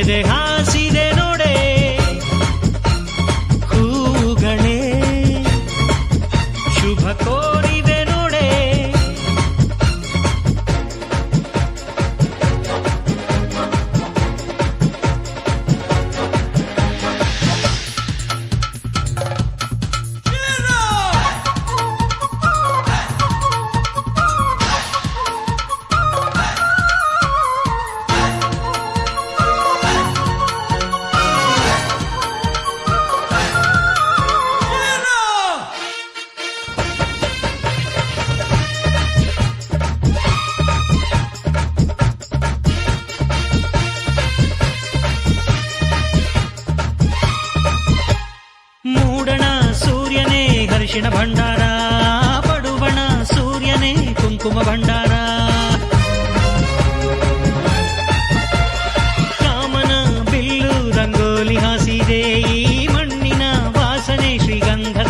तेरे हाजी ಕೂಡಣ ಸೂರ್ಯನೇ ಹರಿಶಿಣ ಭಂಡಾರ, ಪಡುವಣ ಸೂರ್ಯನೇ ಕುಂಕುಮ ಭಂಡಾರ. ಕಾಮನ ಬಿಲ್ಲು ರಂಗೋಲಿ ಹಾಸಿದೆ, ಈ ಮಣ್ಣಿನ ವಾಸನೆ ಶ್ರೀಗಂಧದ